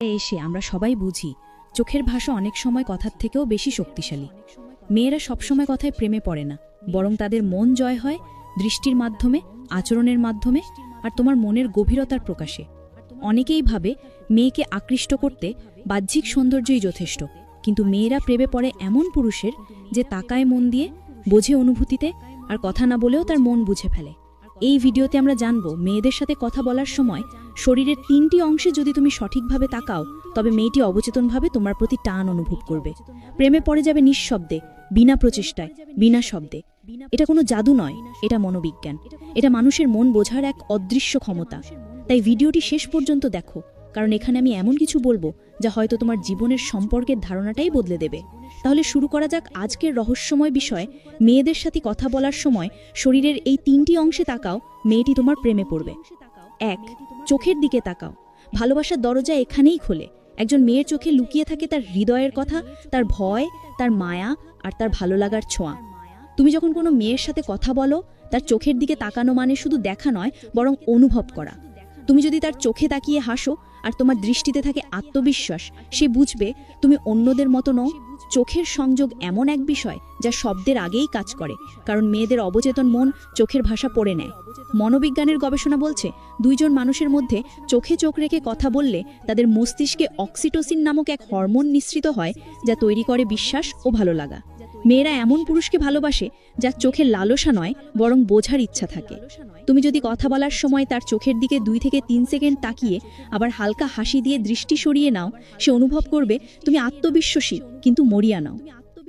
এসে আমরা সবাই বুঝি, চোখের ভাষা অনেক সময় কথার থেকেও বেশি শক্তিশালী। মেয়েরা সবসময় কথায় প্রেমে পড়ে না, বরং তাদের মন জয় হয় দৃষ্টির মাধ্যমে, আচরণের মাধ্যমে আর তোমার মনের গভীরতার প্রকাশে। অনেকেই ভাবে মেয়েকে আকৃষ্ট করতে বাহ্যিক সৌন্দর্যই যথেষ্ট, কিন্তু মেয়েরা প্রেমে পড়ে এমন পুরুষের যে তাকায় মন দিয়ে, বোঝে অনুভূতিতে আর কথা না বলেও তার মন বুঝে ফেলে। এই ভিডিওতে আমরা জানব, মেয়েদের সাথে কথা বলার সময় শরীরের তিনটি অংশে যদি তুমি সঠিকভাবে তাকাও, তবে মেয়েটি অবচেতনভাবে তোমার প্রতি টান অনুভব করবে। প্রেমে পড়ে যাবে নিঃশব্দে, বিনা প্রচেষ্টায়, বিনা শব্দে। এটা কোনো জাদু নয়, এটা মনোবিজ্ঞান। এটা মানুষের মন বোঝার এক অদৃশ্য ক্ষমতা। তাই ভিডিওটি শেষ পর্যন্ত দেখো, কারণ এখানে আমি এমন কিছু বলব যা হয়তো তোমার জীবনের সম্পর্কের ধারণাটাই বদলে দেবে। তাহলে শুরু করা যাক আজকের রহস্যময় বিষয়, মেয়েদের সাথে কথা বলার সময় শরীরের এই তিনটি অংশে তাকাও, মেয়েটি তোমার প্রেমে পড়বে। এক চোখের দিকে তাকাও। ভালোবাসার দরজা এখানেই খোলে। একজন মেয়ের চোখে লুকিয়ে থাকে তার হৃদয়ের কথা, তার ভয়, তার মায়া আর তার ভালো লাগার ছোঁয়া। তুমি যখন কোনো মেয়ের সাথে কথা বলো, তার চোখের দিকে তাকানো মানে শুধু দেখা নয়, বরং অনুভব করা। তুমি যদি তার চোখে তাকিয়ে হাসো আর তোমার দৃষ্টিতে থাকে আত্মবিশ্বাস, সে বুঝবে তুমি অন্যদের মতো নও চোখের সংযোগ এমন এক বিষয় যা শব্দের আগেই কাজ করে, কারণ মেয়েদের অবচেতন মন চোখের ভাষা পড়ে নেয়। মনোবিজ্ঞানের গবেষণা বলছে, দুইজন মানুষের মধ্যে চোখে চোখ রেখে কথা বললে তাদের মস্তিষ্কে অক্সিটোসিন নামক এক হরমোন নিঃসৃত হয় যা তৈরি করে বিশ্বাস ও ভালো লাগা। মেয়েরা এমন পুরুষকে ভালোবাসে যার চোখের লালসা নয়, বরং বোঝার ইচ্ছা থাকে। তুমি যদি কথা বলার সময় তার চোখের দিকে দুই থেকে তিন সেকেন্ড তাকিয়ে আবার হালকা হাসি দিয়ে দৃষ্টি সরিয়ে নাও, সে অনুভব করবে, তুমি আত্মবিশ্বাসী, কিন্তু মরিয়া নাও।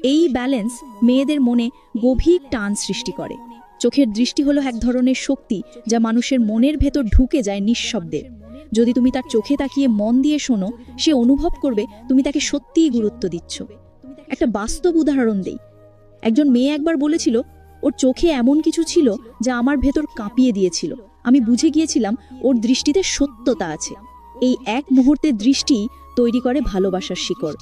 এই ব্যালেন্স মেয়েদের মনে গভীর টান সৃষ্টি করে। চোখের দৃষ্টি হলো এক ধরনের শক্তি যা মানুষের মনের ভেতর ঢুকে যায় নিঃশব্দে। যদি তুমি তার চোখে তাকিয়ে মন দিয়ে শোনো, সে অনুভব করবে তুমি তাকে সত্যিই গুরুত্ব দিচ্ছ। একটা বাস্তব উদাহরণ দেই। একজন মেয়ে একবার বলেছিল, ওর চোখে এমন কিছু ছিল যা আমার ভেতর কাঁপিয়ে দিয়েছিল। আমি বুঝে গিয়েছিলাম ওর দৃষ্টিতে সত্যতা আছে। এই এক মুহূর্তের দৃষ্টি তৈরি করে ভালোবাসার শিকড়।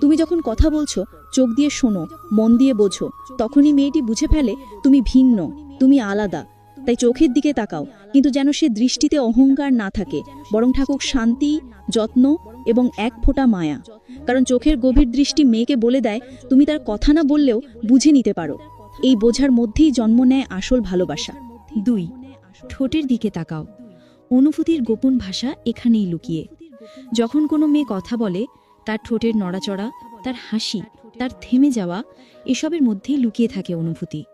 তুমি যখন কথা বলছো, চোখ দিয়ে শোনো, মন দিয়ে বোঝো, তখনই মেয়েটি বুঝে ফেলে তুমি ভিন্ন, তুমি আলাদা। তাই চোখের দিকে তাকাও, কিন্তু যেন সে দৃষ্টিতে অহংকার না থাকে, বরং ঠাকুর শান্তি, যত্ন এবং এক ফোঁটা মায়া। কারণ চোখের গভীর দৃষ্টি মেয়েকে বলে দেয়, তুমি তার কথা না বললেও বুঝে নিতে পারো। এই বোঝার মধ্যেই জন্ম নেয় আসল ভালোবাসা। দুই, ঠোঁটের দিকে তাকাও। অনুভূতির গোপন ভাষা এখানেই লুকিয়ে। যখন কোনো মেয়ে কথা বলে তার ঠোঁটের নড়াচড়া, তার হাসি, তার থেমে যাওয়া, এসবের মধ্যেই লুকিয়ে থাকে অনুভূতি।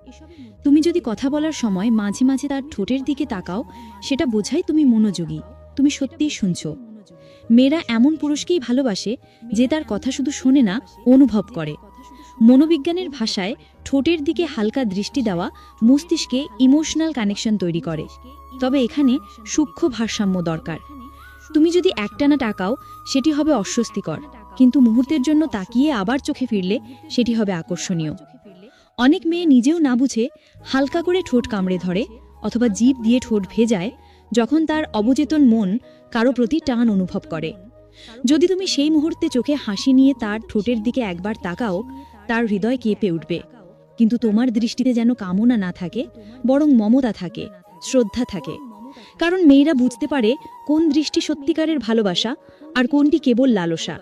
তুমি যদি কথা বলার সময় মাঝে মাঝে তার ঠোঁটের দিকে তাকাও, সেটা বোঝাই তুমি মনোযোগী। তুমি সত্যিই শুনছো। মেয়েরা এমন পুরুষকেই ভালোবাসে যে তার কথা শুধু শোনে না, অনুভব করে। মনোবিজ্ঞানের ভাষায় ঠোঁটের দিকে হালকা দৃষ্টি দেওয়া মস্তিষ্কে ইমোশনাল কানেকশন তৈরি করে। তবে এখানে সূক্ষ্ম ভারসাম্য দরকার। তুমি যদি একটানা টাকাও সেটি হবে অস্বস্তিকর। কিন্তু মুহূর্তের জন্য তাকিয়ে আবার চোখে ফিরলে সেটি হবে আকর্ষণীয়। অনেক মেয়ে নিজেও না বুঝে হালকা করে ঠোঁট কামড়ে ধরে অথবা জিভ দিয়ে ঠোঁট ভেজায় যখন তার অবচেতন মন কারও প্রতি টান অনুভব করে। যদি তুমি সেই মুহূর্তে চোখে হাসি নিয়ে তার ঠোঁটের দিকে একবার তাকাও, তার হৃদয় কেঁপে উঠবে। কিন্তু তোমার দৃষ্টিতে যেন কামনা না থাকে, বরং মমতা থাকে, শ্রদ্ধা থাকে। কারণ মেয়েরা বুঝতে পারে কোন দৃষ্টি সত্যিকারের ভালোবাসা আর কোনটি কেবল লালসা।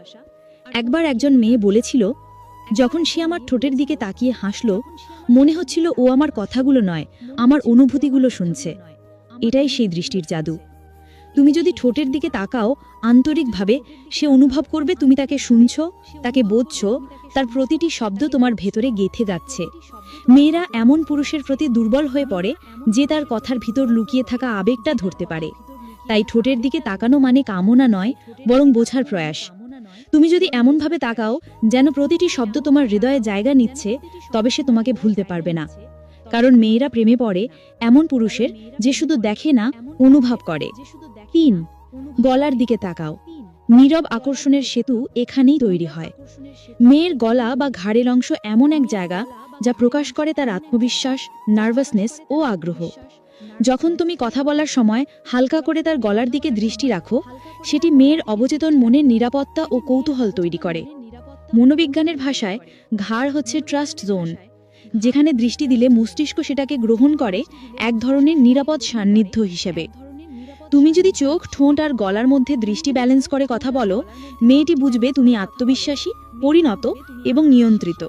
একবার একজন মেয়ে বলেছিল, যখন সে আমার ঠোঁটের দিকে তাকিয়ে হাসল, মনে হচ্ছিল ও আমার কথাগুলো নয়, আমার অনুভূতিগুলো শুনছে। এটাই সেই দৃষ্টির জাদু। তুমি যদি ঠোঁটের দিকে তাকাও, আন্তরিকভাবে সে অনুভব করবে তুমি তাকে শুনছ, তাকে বোঝছ, তার প্রতিটি শব্দ তোমার ভেতরে গেথে যাচ্ছে। মেয়েরা এমন পুরুষের প্রতি দুর্বল হয়ে পড়ে যে তার কথার ভিতর লুকিয়ে থাকা আবেগটা ধরতে পারে। তাই ঠোঁটের দিকে তাকানো মানে কামনা নয়, বরং বোঝার প্রয়াস। তুমি যদি এমনভাবে তাকাও যেন প্রতিটি শব্দ তোমার হৃদয়ে জায়গা নিচ্ছে, তবে সে তোমাকে ভুলতে পারবে না। কারণ মেয়েরা প্রেমে পড়ে এমন পুরুষের যে শুধু দেখে না, অনুভব করে। তিন, গলার দিকে তাকাও। নীরব আকর্ষণের সেতু এখানেই তৈরি হয়। মেয়ের গলা বা ঘাড়ের অংশ এমন এক জায়গা যা প্রকাশ করে তার আত্মবিশ্বাস, নার্ভাসনেস ও আগ্রহ। যখন তুমি কথা বলার সময় হালকা করে তার গলার দিকে দৃষ্টি রাখো, সেটি মেয়ের অবচেতন মনের নিরাপত্তা ও কৌতূহল তৈরি করে। মনোবিজ্ঞানের ভাষায়, ঘাড় হচ্ছে ট্রাস্ট জোন, যেখানে দৃষ্টি দিলে মস্তিষ্ক সেটাকে গ্রহণ করে এক ধরনের নিরাপদ সান্নিধ্য হিসেবে। তুমি যদি চোখ, ঠোঁট আর গলার মধ্যে দৃষ্টি ব্যালেন্স করে কথা বলো, মেয়েটি বুঝবে তুমি আত্মবিশ্বাসী, পরিণত এবং নিয়ন্ত্রিত।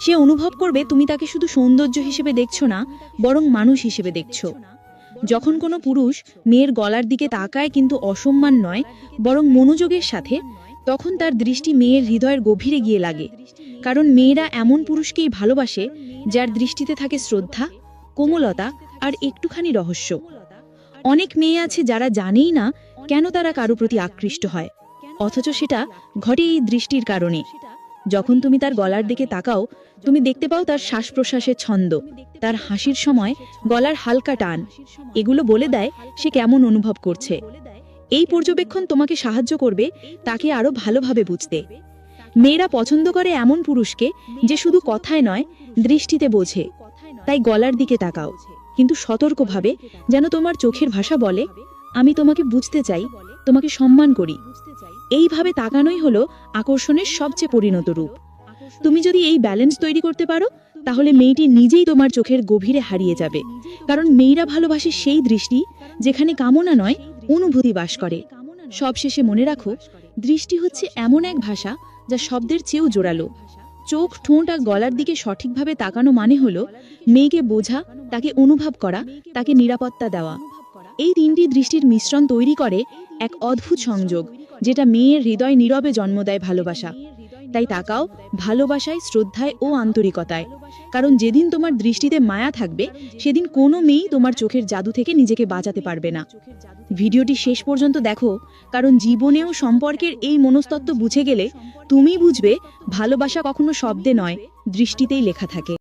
সে অনুভব করবে, তুমি তাকে শুধু সৌন্দর্য হিসেবে দেখছ না, বরং মানুষ হিসেবে দেখছ। যখন কোনো পুরুষ মেয়ের গলার দিকে তাকায় কিন্তু অসম্মান নয়, বরং মনোযোগের সাথে, তখন তার দৃষ্টি মেয়ের হৃদয়ের গভীরে গিয়ে লাগে। কারণ মেয়েরা এমন পুরুষকেই ভালোবাসে, যার দৃষ্টিতে থাকে শ্রদ্ধা, কোমলতা আর একটুখানি রহস্য। অনেক মেয়ে আছে যারা জানেই না কেন তারা কারও প্রতি আকৃষ্ট হয়, অথচ সেটা ঘটে এই দৃষ্টির কারণে। যখন তুমি তার গলার দিকে তাকাও, তুমি দেখতে পাও তার শ্বাস প্রশ্বাসের ছন্দ। তার হাসির সময় গলার হালকা টান। এগুলো বলে দেয় সে কেমন অনুভব করছে। এই পর্যবেক্ষণ তোমাকে সাহায্য করবে তাকে আরও ভালোভাবে বুঝতে। মেয়েরা পছন্দ করে এমন পুরুষকে যে শুধু কথায় নয়, দৃষ্টিতে বোঝে। তাই গলার দিকে তাকাও। কিন্তু সতর্কভাবে যেন তোমার চোখের ভাষা বলে, আমি তোমাকে বুঝতে চাই, তোমাকে সম্মান করি। এইভাবে তাকানোই হলো আকর্ষণের সবচেয়ে পরিণত রূপ। তুমি যদি এই ব্যালেন্স তৈরি করতে পারো, তাহলে মেয়েটি নিজেই তোমার চোখের গভীরে হারিয়ে যাবে। কারণ মেয়েরা ভালোবাসে সেই দৃষ্টি যেখানে কামনা নয়, অনুভূতি বাস করে। সবশেষে মনে রাখো, দৃষ্টি হচ্ছে এমন এক ভাষা যা শব্দের চেয়েও জোরালো। চোখ, ঠোঁট আর গলার দিকে সঠিকভাবে তাকানো মানে হলো মেয়েকে বোঝা, তাকে অনুভব করা, তাকে নিরাপত্তা দেওয়া। এই তিনটি দৃষ্টির মিশ্রণ তৈরি করে এক অদ্ভুত সংযোগ। যেটা মেয়ের হৃদয় নীরবে জন্ম দেয় ভালোবাসা। তাই তাকাও, ভালোবাসায়, শ্রদ্ধায় ও আন্তরিকতায়। কারণ যেদিন তোমার দৃষ্টিতে মায়া থাকবে, সেদিন কোনো মেয়েই তোমার চোখের জাদু থেকে নিজেকে বাঁচাতে পারবে না। ভিডিওটি শেষ পর্যন্ত দেখো, কারণ জীবনেও সম্পর্কের এই মনস্তত্ত্ব বুঝে গেলে তুমি বুঝবে, ভালোবাসা কখনো শব্দে নয়, দৃষ্টিতেই লেখা থাকে।